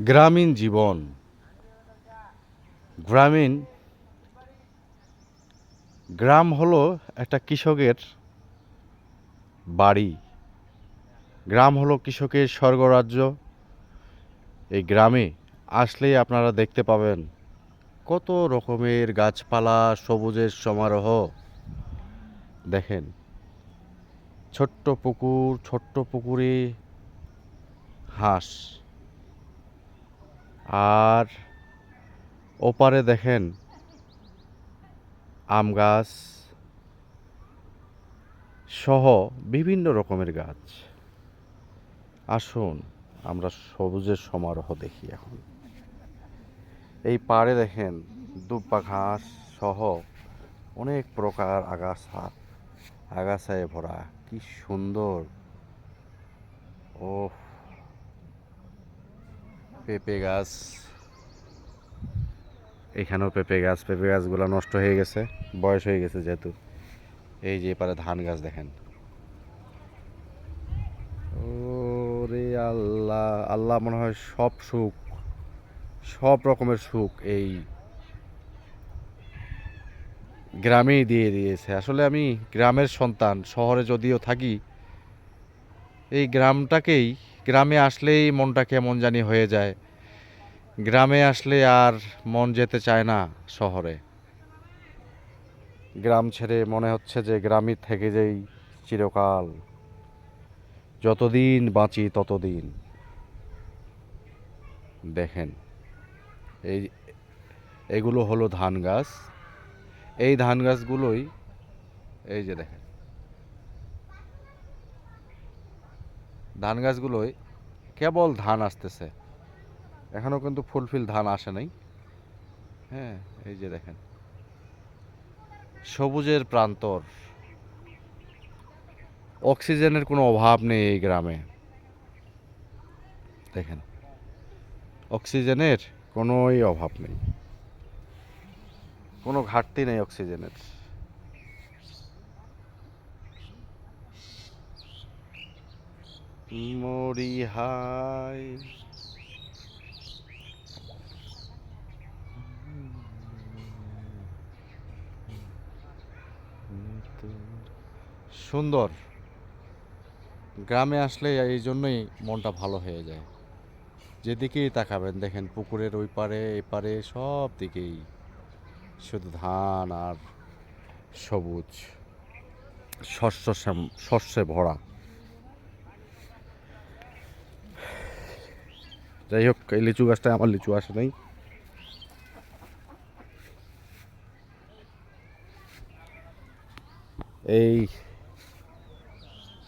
গ্রামীণ জীবন। গ্রামীণ গ্রাম হলো একটা কৃষকের বাড়ি। গ্রাম হলো কৃষকের স্বর্গরাজ্য। এই গ্রামে আসলেই আপনারা দেখতে পাবেন কত রকমের গাছপালা, সবুজের সমারোহ। দেখেন, ছোট্ট পুকুর, ছোট্ট পুকুরে হাঁস। আর ওপারে দেখেন আম গাছ সহ বিভিন্ন রকমের গাছ। আসুন, আমরা সবুজের সমারোহ দেখি এখন। এই পাড়ে দেখেন দুব্বা ঘাস সহ অনেক প্রকার আগাছা, আগাছায় ভরা। কি সুন্দর। ও পেঁপে গাছ। এখানেও পেঁপে গাছ। পেঁপে গাছগুলো নষ্ট হয়ে গেছে, বয়স হয়ে গেছে যেহেতু। এই যে এপারে ধান গাছ দেখেন। ওরে আল্লাহ আল্লাহ মনে হয় সব সুখ, সব রকমের সুখ এই গ্রামেই দিয়ে দিয়েছে। আসলে আমি গ্রামের সন্তান, শহরে যদিও থাকি, এই গ্রামটাকেই গ্রামে আসলেই মনটা কেমন জানি হয়ে যায়। গ্রামে আসলে আর মন যেতে চায় না শহরে। গ্রাম ছেড়ে মনে হচ্ছে যে গ্রামই থেকে যেই চিরকাল। যতদিন বাঁচি ততদিন। দেখেন, এই এগুলো হলো ধান গাছ এই ধান গাছগুলোই এই যে দেখেন ধান গাছগুলোই কেবল ধান আসতেছে। এখনও কিন্তু ফুলফিল ধান আসে নাই। হ্যাঁ এই যে দেখেন। সবুজের প্রান্তর। অক্সিজেনের কোনো অভাব নেই এই গ্রামে। দেখেন, অক্সিজেনের কোনোই অভাব নেই। কোনো ঘাটতি নেই অক্সিজেনের। মরি হাই সুন্দর। গ্রামে আসলে এই জন্যই মনটা ভালো হয়ে যায়। যেদিকেই তাকাবেন, দেখেন পুকুরের ওই পারে এই পারে সব দিকেই শুধু ধান আর সবুজ, শস্য শস্যে ভরা। যাই হোক, এই লিচু গাছটায় আমার লিচু আসে নাই। এই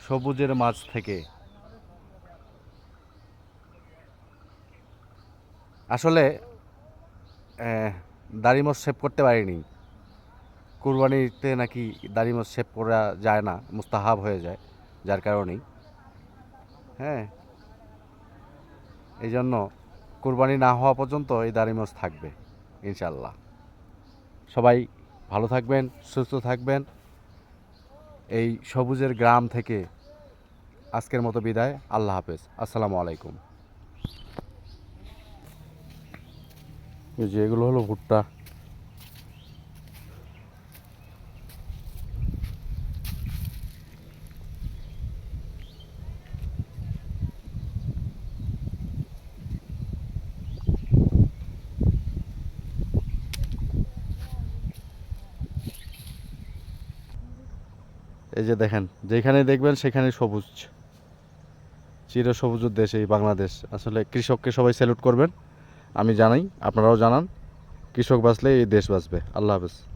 সবুজের মাঝ থেকে। আসলে দাড়িমস সেভ করতে পারিনি। কুরবানিতে নাকি দাড়িমস সেভ করা যায় না, মুস্তাহাব হয়ে যায়, যার কারণেই। হ্যাঁ এই জন্য কুরবানি না হওয়া পর্যন্ত এই দাড়িমস থাকবে ইনশাল্লাহ সবাই ভালো থাকবেন, সুস্থ থাকবেন। এই সবুজের গ্রাম থেকে আজকের মতো বিদায়, আল্লাহ হাফেজ। আসসালামু আলাইকুম। এই যে এগুলো হলো ভুট্টা। এই যে দেখেন, যেখানে দেখবেন সেখানে সবুজ। চির সবুজ দেশ এই বাংলাদেশ। আসলে কৃষককে সবাই স্যালুট করবেন। আমি জানাই, আপনারাও জানান, কৃষক বাঁচলে এই দেশ বাঁচবে। আল্লাহ হাফেজ।